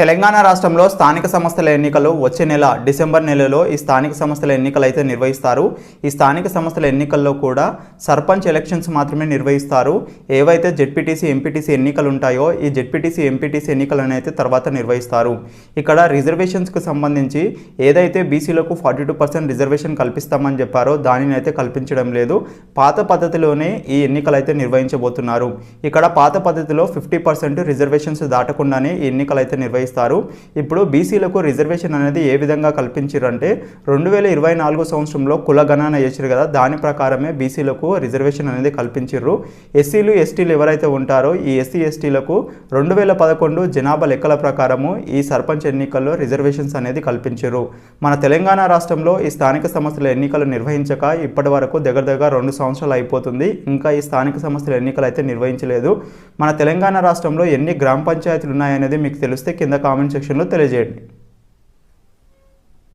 తెలంగాణ రాష్ట్రంలో స్థానిక సంస్థల ఎన్నికలు వచ్చే నెల డిసెంబర్ నెలలో ఈ స్థానిక సంస్థల ఎన్నికలు అయితే నిర్వహిస్తారు. ఈ స్థానిక సంస్థల ఎన్నికల్లో కూడా సర్పంచ్ ఎలక్షన్స్ మాత్రమే నిర్వహిస్తారు. ఏవైతే జెడ్పీటీసీ ఎంపీటీసీ ఎన్నికలు ఉంటాయో ఈ జెడ్పీటీసీ ఎంపీటీసీ ఎన్నికలను అయితే తర్వాత నిర్వహిస్తారు. ఇక్కడ రిజర్వేషన్స్కి సంబంధించి ఏదైతే బీసీలకు ఫార్టీ టూ పర్సెంట్ రిజర్వేషన్ కల్పిస్తామని చెప్పారో దానిని అయితే కల్పించడం లేదు. పాత పద్ధతిలోనే ఈ ఎన్నికలు అయితే నిర్వహించబోతున్నారు. ఇక్కడ పాత పద్ధతిలో ఫిఫ్టీ పర్సెంట్ రిజర్వేషన్స్ దాటకుండానే ఈ ఎన్నికలు అయితే నిర్వహిస్తారు. ఇప్పుడు బీసీలకు రిజర్వేషన్ అనేది ఏ విధంగా కల్పించారంటే రెండు వేల ఇరవై నాలుగు సంవత్సరంలో కుల గణన చేసారు కదా దాని ప్రకారమే బీసీలకు రిజర్వేషన్ అనేది కల్పించారు ఎస్సీలు ఎస్టీలు ఎవరైతే ఉంటారో ఈ ఎస్సీ ఎస్టీలకు రెండు వేల పదకొండు జనాభా లెక్కల ప్రకారము ఈ సర్పంచ్ ఎన్నికల్లో రిజర్వేషన్స్ అనేది కల్పించారు మన తెలంగాణ రాష్ట్రంలో ఈ స్థానిక సంస్థల ఎన్నికలు నిర్వహించక ఇప్పటి వరకు దగ్గర దగ్గర రెండు సంవత్సరాలు అయిపోతుంది. ఇంకా ఈ స్థానిక సంస్థల ఎన్నికలు అయితే నిర్వహించలేదు. మన తెలంగాణ రాష్ట్రంలో ఎన్ని గ్రామ పంచాయతీలు ఉన్నాయనేది మీకు తెలిస్తే కింద కింద కామెంట్ సెక్షన్లో తెలియజేయండి.